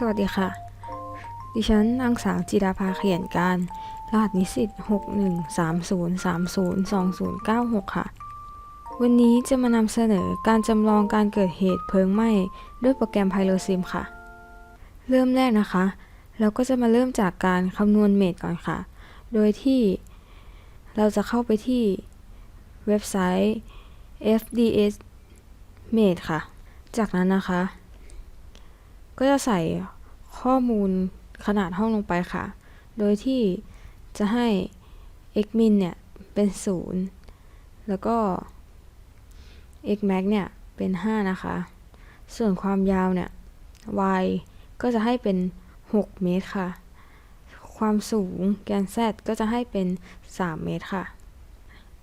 สวัสดีค่ะ ดิฉันนางสาวจิดาภาเขียนการ รหัสนิสิต6130302096 ค่ะ วันนี้จะมานำเสนอการจำลองการเกิดเหตุเพลิงไหม้ด้วยโปรแกรม Pyrosim ค่ะ เริ่มแรกนะคะ เราก็จะมาเริ่มจากการคำนวณเมตรก่อนค่ะ โดยที่เราจะเข้าไปที่เว็บไซต์ FDS Mate ค่ะ จากนั้นนะคะ ก็จะใส่ข้อมูลขนาดห้องลงไปค่ะ โดยที่จะให้ xmin เนี่ย เป็น 0 แล้วก็ xmax เนี่ย เป็น 5 นะคะ ส่วนความยาวเนี่ย y ก็จะให้เป็น 6 เมตรค่ะ ความสูงแกน z ก็จะให้เป็น 3 เมตรค่ะ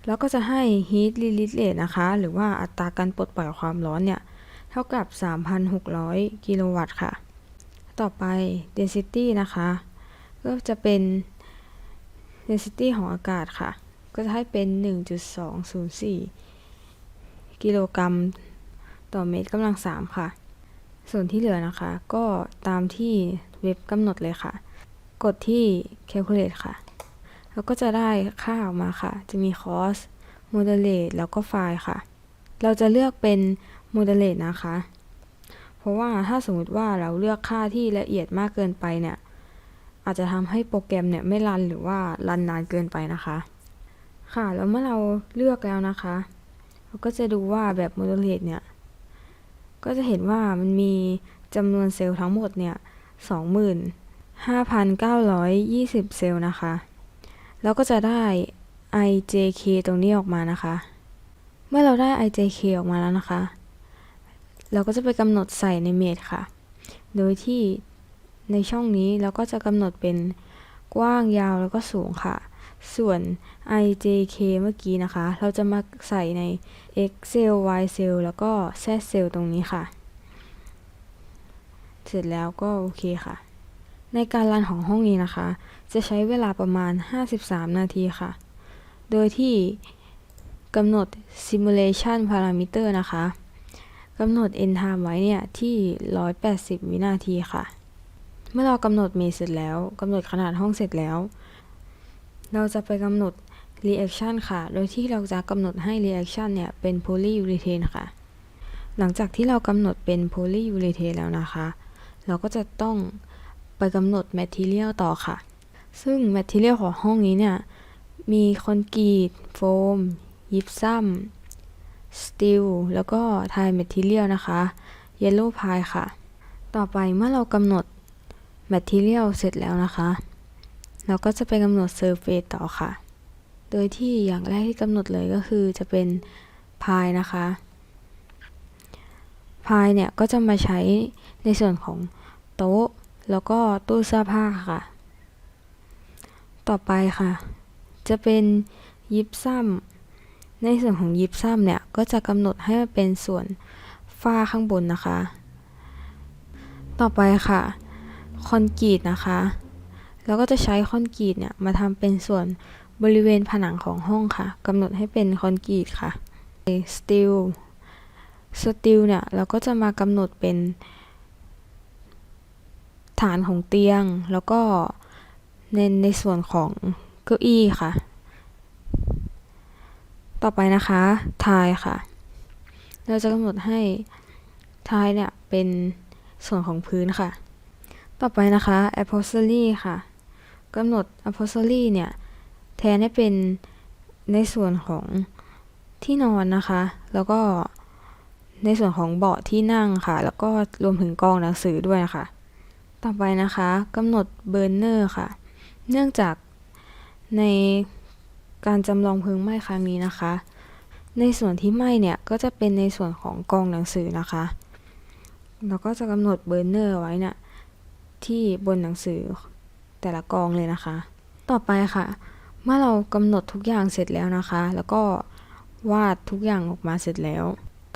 แล้วก็จะให้ heat release rate นะคะ หรือว่าอัตราการปลดปล่อยความร้อนเนี่ย ท่ากับ 3,600 กิโลวัตต์ค่ะ ต่อไป density นะคะ ก็จะเป็น density ของอากาศค่ะ ก็จะให้เป็น 1.204 กิโลกรัมต่อเมตรกำลัง 3 ค่ะ ส่วนที่เหลือนะคะ ก็ตามที่เว็บกำหนดเลยค่ะ กดที่ calculate ค่ะ แล้วก็จะได้ค่าออกมาค่ะ จะมี cost moderate แล้วก็ไฟล์ค่ะ เราจะเลือกเป็น moderate นะคะ เพราะว่าถ้าสมมติว่าเราเลือกค่าที่ละเอียดมากเกินไปเนี่ย อาจจะทำให้โปรแกรมเนี่ยไม่รันหรือว่ารันนานเกินไปนะคะ ค่ะ แล้วเมื่อเราเลือกแล้วนะคะ เราก็จะดูว่าแบบ moderate เนี่ย ก็จะเห็นว่ามันมีจำนวนเซลล์ทั้งหมดเนี่ย25,920 เซลล์นะคะ แล้วก็จะได้ ijk ตรงนี้ออกมานะคะ เมื่อเราได้ ijk ออกมาแล้วนะคะ เราก็จะไปกำหนดใส่ในเมตรค่ะ โดยที่ในช่องนี้เราก็จะกำหนดเป็นกว้างยาวแล้วก็สูงค่ะ ส่วน ijk เมื่อกี้นะคะ เราจะมาใส่ใน x cell y cell แล้วก็ z cell ตรงนี้ค่ะ เสร็จแล้วก็โอเคค่ะ ในการรันของห้องนี้นะคะ จะใช้เวลาประมาณ 53 นาทีค่ะ โดยที่กำหนด simulation parameter นะคะ กำหนด end time ไว้เนี่ยที่ 180 วินาทีค่ะ เมื่อเรากำหนดเมเสร็จแล้วกำหนดขนาดห้องเสร็จแล้ว เราจะไปกำหนด reaction ค่ะ โดยที่เราจะกำหนดให้ reaction เนี่ยเป็น polyurethane ค่ะ หลังจากที่เรากำหนดเป็น polyurethane แล้วนะคะ เราก็จะต้องไปกำหนด material ต่อค่ะ ซึ่ง material ของห้องนี้เนี่ย มีคอนกรีต โฟม ยิปซัม สตีลแล้วก็ไทแมทเทียลนะคะเยลโล่พายค่ะ ต่อไปเมื่อเรากำหนดแมทเทียลเสร็จแล้วนะคะ เราก็จะไปกำหนดเซอร์เฟสต่อค่ะ โดยที่อย่างแรกที่กำหนดเลยก็คือจะเป็นพายนะคะพายเนี่ยก็จะมาใช้ในส่วนของโต๊ะ แล้วก็ตู้เสื้อผ้าค่ะ ต่อไปค่ะ จะเป็นยิปซัม ในส่วนของยิปซัมเนี่ย ก็จะกำหนดให้มันเป็นส่วนฝ้าข้างบนนะคะ ต่อไปค่ะ คอนกรีตนะคะแล้วก็จะใช้คอนกรีตเนี่ย มาทำเป็นส่วนบริเวณผนังของห้องค่ะกำหนดให้เป็นคอนกรีตค่ะสตีลสตีลเนี่ย เราก็จะมากำหนดเป็นฐานของเตียง แล้วก็ในในส่วนของเก้าอี้ค่ะ ต่อไปนะคะทายค่ะ เราจะกำหนดให้ทายเนี่ยเป็นส่วนของพื้นค่ะ ต่อไปนะคะ upholstery ค่ะกำหนด upholstery เนี่ย แทนให้เป็นในส่วนของที่นอนนะคะ แล้วก็ในส่วนของเบาะที่นั่งค่ะ แล้วก็รวมถึงกองหนังสือด้วยนะคะ ต่อไปนะคะกำหนด burner ค่ะ เนื่องจากใน การจำลองเพลิงไหม้ครั้งนี้นะคะ ในส่วนที่ไหม้เนี่ยก็จะเป็นในส่วนของกองหนังสือนะคะ เราก็จะกำหนดเบอร์เนอร์ไว้เนี่ยที่บนหนังสือแต่ละกองเลยนะคะ ต่อไปค่ะ เมื่อเรากำหนดทุกอย่างเสร็จแล้วนะคะ แล้วก็วาดทุกอย่างออกมาเสร็จแล้ว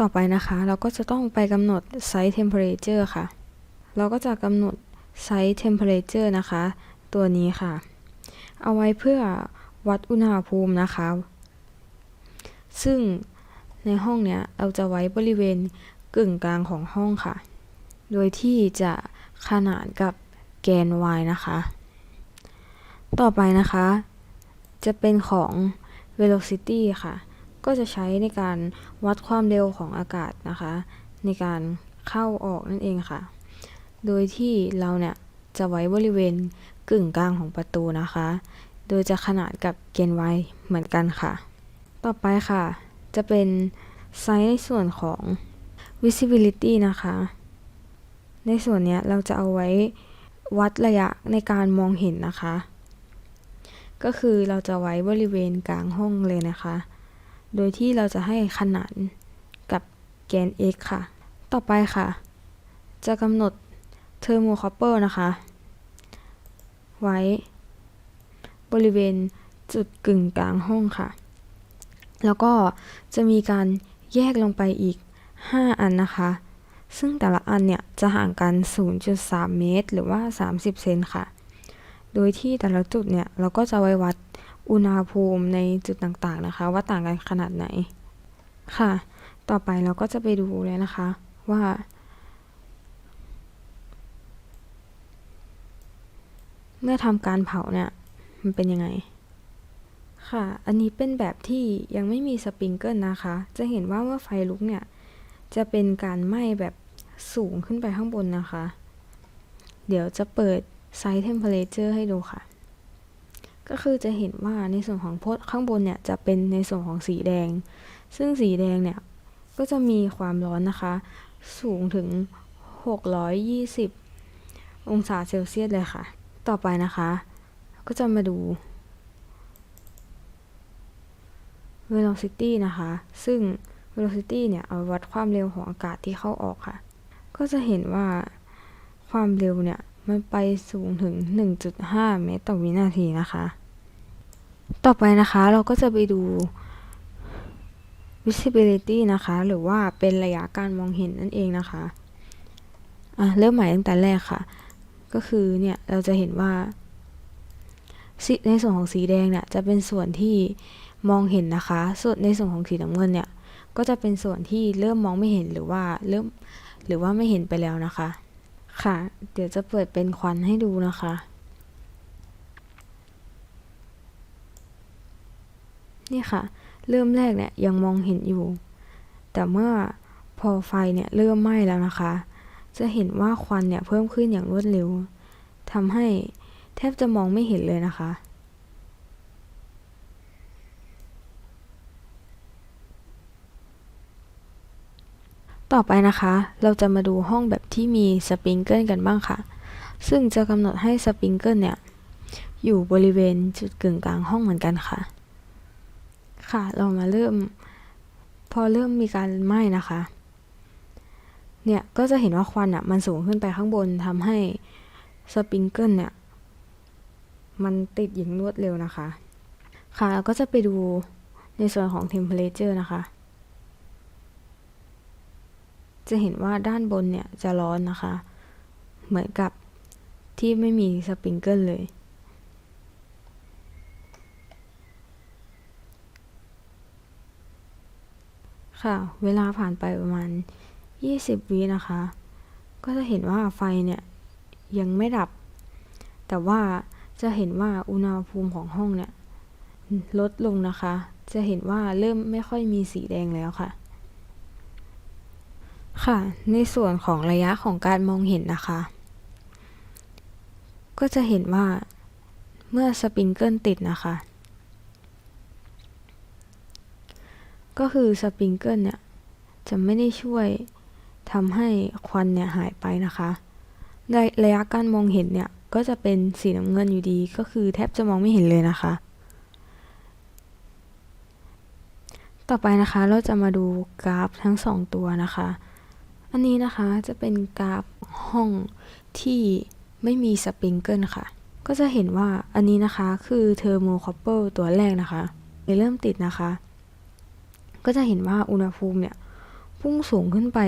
ต่อไปนะคะ เราก็จะต้องไปกำหนด site temperature ค่ะ เราก็จะกำหนด site temperature นะคะ ตัวนี้ค่ะ เอาไว้เพื่อ วัดอุณหภูมินะคะ ซึ่งในห้องเนี้ยเราจะไว้บริเวณกึ่งกลางของห้องค่ะ โดยที่จะขนานกับแกน y นะคะ ต่อไปนะคะ จะเป็นของ velocity ค่ะ ก็จะใช้ในการวัดความเร็วของอากาศนะคะ ในการเข้าออกนั่นเองค่ะ โดยที่เราเนี่ยจะไว้บริเวณกึ่งกลางของประตูนะคะ โดยจะขนานกับเกณฑ์ y เหมือนกันค่ะ ต่อไปค่ะ จะเป็นไซส์ในส่วนของ visibility นะคะ ในส่วนนี้เราจะเอาไว้วัดระยะในการมองเห็นนะคะ ก็คือเราจะไว้บริเวณกลางห้องเลยนะคะ โดยที่เราจะให้ขนานกับแกน x ค่ะ ต่อไปค่ะ จะกำหนด thermocouple นะคะ ไว้ บริเวณจุดกึ่งกลางห้องค่ะ แล้วก็จะมีการแยกลงไปอีก 5 อันนะคะ ซึ่งแต่ละอันเนี่ยจะห่างกัน 0.3 เมตร หรือว่า 30 เซนค่ะ โดยที่แต่ละจุดเนี่ยเราก็จะไว้วัดอุณหภูมิในจุดต่างๆนะคะ ว่าต่างกันขนาดไหนค่ะ ต่อไปเราก็จะไปดูเลยนะคะว่าเมื่อทำการเผาเนี่ย มันเป็นยังไง ค่ะ อันนี้เป็นแบบที่ยังไม่มีสปริงเกิลนะคะ จะเห็นว่าเมื่อไฟลุกเนี่ย จะเป็นการไหม้แบบสูงขึ้นไปข้างบนนะคะ เดี๋ยวจะเปิดไซส์เทมเพลเจอร์ให้ดูค่ะ ก็คือจะเห็นว่าในส่วนของโพสข้างบนเนี่ย จะเป็นในส่วนของสีแดง ซึ่งสีแดงเนี่ย ก็จะมีความร้อนนะคะ สูงถึง 620 องศาเซลเซียสเลยค่ะ ต่อไปนะคะ ก็จะมาดู velocity นะคะ ซึ่ง velocity เนี่ย เอาวัดความเร็วของอากาศที่เข้าออกค่ะ ก็จะเห็นว่าความเร็วเนี่ย มันไปสูงถึง 1.5 เมตรต่อวินาทีนะคะ ต่อไปนะคะเราก็จะไปดู visibility นะคะ หรือว่าเป็นระยะการมองเห็นนั่นเองนะคะ อะ เริ่มใหม่ตั้งแต่แรกค่ะ ก็คือเนี่ย เราจะเห็นว่า ในส่วนของสีแดงเนี่ยจะเป็นส่วนที่มองเห็นนะคะ ส่วนในส่วนของสีน้ำเงินเนี่ยก็จะเป็นส่วนที่เริ่มมองไม่เห็นหรือว่าเริ่มหรือว่าไม่เห็นไปแล้วนะคะ ค่ะ เดี๋ยวจะเปิดเป็นควันให้ดูนะคะ นี่ค่ะ เริ่มแรกเนี่ยยังมองเห็นอยู่ แต่เมื่อพอไฟเนี่ยเริ่มไหม้แล้วนะคะ จะเห็นว่าควันเนี่ยเพิ่มขึ้นอย่างรวดเร็วทำให้ แทบจะมองไม่เห็นเลยนะคะ ต่อไปนะคะ เราจะมาดูห้องแบบที่มีสปริงเกิลกันบ้างค่ะ ซึ่งจะกำหนดให้สปริงเกิลเนี่ย อยู่บริเวณจุดกึ่งกลางห้องเหมือนกันค่ะ ค่ะ เรามาเริ่ม พอเริ่มมีการไหม้นะคะเนี่ย ก็จะเห็นว่าควันอะ มันสูงขึ้นไปข้างบนทำให้สปริงเกิลเนี่ย มันติดอย่างรวดเร็วนะคะ ค่ะเราก็จะไปดูในส่วนของ temperature นะคะ จะเห็นว่าด้านบนเนี่ยจะร้อนนะคะ เหมือนกับที่ไม่มีสปริงเกิลเลยค่ะ เวลาผ่านไปประมาณ 20 วินะคะ ก็จะเห็นว่าไฟเนี่ย ยังไม่ดับ แต่ว่า จะเห็นว่าอุณหภูมิของห้องเนี่ยลดลงนะคะ จะเห็นว่าเริ่มไม่ค่อยมีสีแดงแล้วค่ะ ค่ะ ในส่วนของระยะของการมองเห็นนะคะ ก็จะเห็นว่าเมื่อสปริงเกิลติดนะคะ ก็คือสปริงเกิลเนี่ยจะไม่ได้ช่วยทำให้ควันเนี่ยหายไปนะคะในระยะการมองเห็นเนี่ย ก็จะเป็นสีน้ำเงินอยู่ดี ก็คือแทบจะมองไม่เห็นเลยนะคะ ต่อไปนะคะเราจะมาดูกราฟทั้ง 2 ตัวนะคะ อันนี้นะคะจะเป็นกราฟห้องที่ไม่มีสปริงเกิลค่ะ ก็จะเห็นว่าอันนี้นะคะคือเทอร์โมคอปเปอร์ตัวแรกนะคะเริ่มติดนะคะ ก็จะเห็นว่าอุณหภูมิเนี่ยพุ่งสูงขึ้นไป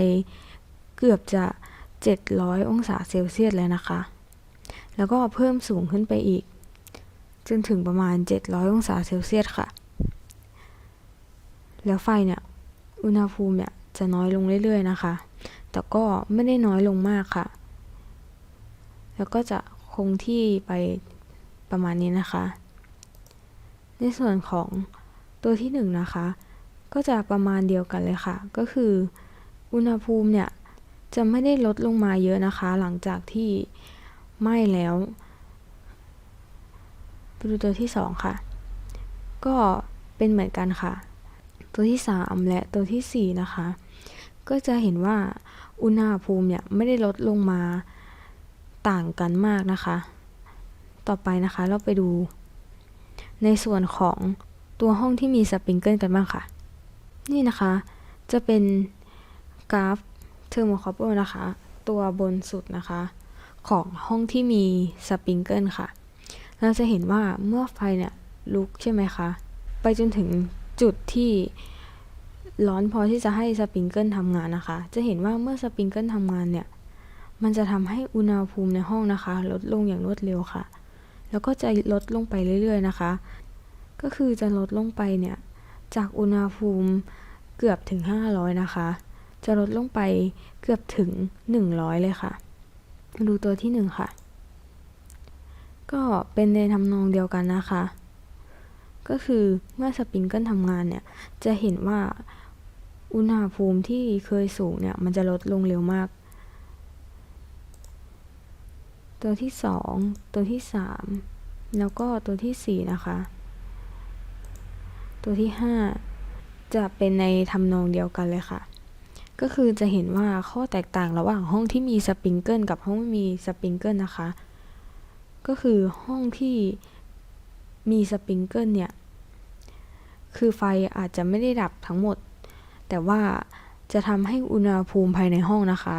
เกือบจะ 700 องศาเซลเซียสเลยนะคะ แล้วก็เพิ่มสูงขึ้นไปอีก จนถึงประมาณ 700 องศาเซลเซียสค่ะ แล้วไฟเนี่ย อุณหภูมิเนี่ยจะน้อยลงเรื่อยๆนะคะ แต่ก็ไม่ได้น้อยลงมากค่ะ แล้วก็จะคงที่ไปประมาณนี้นะคะ ในส่วนของตัวที่หนึ่งนะคะ ก็จะประมาณเดียวกันเลยค่ะ ก็คือ อุณหภูมิเนี่ยจะไม่ได้ลดลงมาเยอะนะคะ หลังจากที่ ไหม้แล้วไปดูตัวที่สองค่ะ ก็เป็นเหมือนกันค่ะ ตัวที่3และตัวที่สี่นะคะ ก็จะเห็นว่าอุณหภูมิเนี่ยไม่ได้ลดลงมาต่างกันมากนะคะ ต่อไปนะคะเราไปดู ในส่วนของตัวห้องที่มีสปริงเกิลกันบ้างค่ะ นี่นะคะ จะเป็นกราฟเทอร์โมคอปเปอร์นะคะ ตัวบนสุดนะคะ ของห้องที่มีสปริงเกิลค่ะ เราจะเห็นว่าเมื่อไฟเนี่ยลุกใช่ไหมคะ ไปจนถึงจุดที่ร้อนพอที่จะให้สปริงเกิลทำงานนะคะ จะเห็นว่าเมื่อสปริงเกิลทำงานเนี่ย มันจะทำให้อุณหภูมิในห้องนะคะ ลดลงอย่างรวดเร็วค่ะ แล้วก็จะลดลงไปเรื่อยๆนะคะ ก็คือจะลดลงไปเนี่ย จากอุณหภูมิเกือบถึง 500 นะคะ จะลดลงไปเกือบถึง 100 เลยค่ะ ดูตัวที่1ค่ะ ก็เป็นในทำนองเดียวกันนะคะ ก็คือเมื่อสปริงเกิลทำงานเนี่ย จะเห็นว่าอุณหภูมิที่เคยสูงเนี่ย มันจะลดลงเร็วมาก ตัวที่2ตัวที่3แล้วก็ตัวที่4นะคะ ตัวที่5จะเป็นในทำนองเดียวกันเลยค่ะ ก็คือจะเห็นว่าข้อแตกต่างระหว่างห้องที่มีสปริงเกิลกับห้องไม่มีสปริงเกิลนะคะ ก็คือห้องที่มีสปริงเกิลเนี่ย คือไฟอาจจะไม่ได้ดับทั้งหมด แต่ว่าจะทำให้อุณหภูมิภายในห้องนะคะ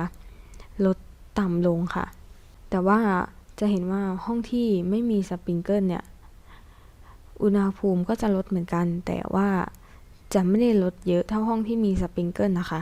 ลดต่ำลงค่ะ แต่ว่าจะเห็นว่าห้องที่ไม่มีสปริงเกิลเนี่ย อุณหภูมิก็จะลดเหมือนกัน แต่ว่าจะไม่ได้ลดเยอะเท่าห้องที่มีสปริงเกิลนะคะ